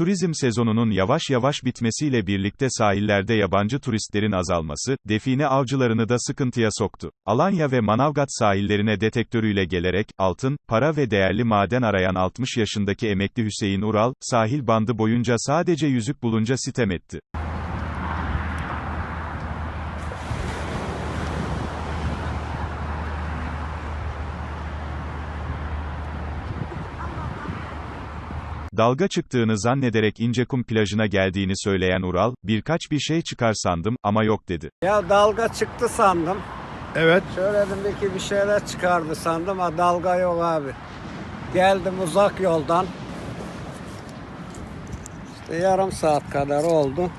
Turizm sezonunun yavaş yavaş bitmesiyle birlikte sahillerde yabancı turistlerin azalması, define avcılarını da sıkıntıya soktu. Alanya ve Manavgat sahillerine detektörüyle gelerek, altın, para ve değerli maden arayan 60 yaşındaki emekli Hüseyin Ural, sahil bandı boyunca sadece yüzük bulunca sitem etti. Dalga çıktığını zannederek İncekum plajına geldiğini söyleyen Ural, birkaç bir şey çıkar sandım ama yok dedi. Ya dalga çıktı sandım. Evet. Şöyle dedim ki bir şeyler çıkardı sandım ama dalga yok abi. Geldim uzak yoldan. İşte yarım saat kadar oldu.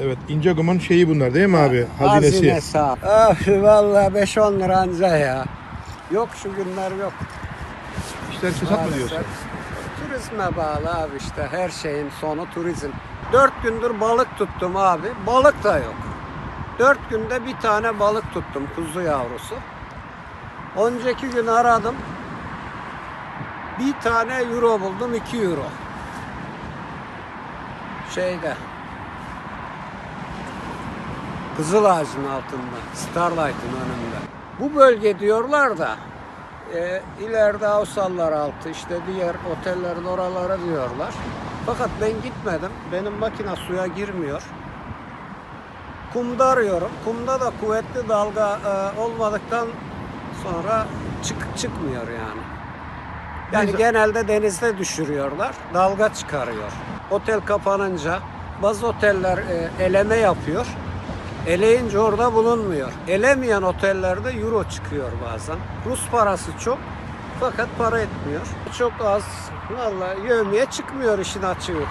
Evet. İncekum'un şeyi bunlar değil mi abi? Hazinesi. Hazinesi abi. Öf, vallahi 5-10 lira anca ya. Yok şu günler yok. İşler kesat mı Maalesef. diyorsun? Turizme bağlı abi işte her şeyin sonu turizm. Dört gündür balık tuttum abi. Balık da yok. Dört günde bir tane balık tuttum kuzu yavrusu. Önceki gün aradım. Bir tane euro buldum 2 euro. Şeyde. Kızıl ağacın altında. Starlight'ın önünde. Bu bölge diyorlar da e, ileride Avsallar altı işte diğer otellerin oralara diyorlar. Fakat ben gitmedim. Benim makine suya girmiyor. Kumda arıyorum. Kumda da kuvvetli dalga e, olmadıktan sonra çık çıkmıyor yani. Yani Neyse. genelde denizde düşürüyorlar. Dalga çıkarıyor. Otel kapanınca bazı oteller e, eleme yapıyor. Eleyince orada bulunmuyor. Elemeyen otellerde euro çıkıyor bazen. Rus parası çok fakat para etmiyor. Çok az. Vallahi yövmeye çıkmıyor işin açığı.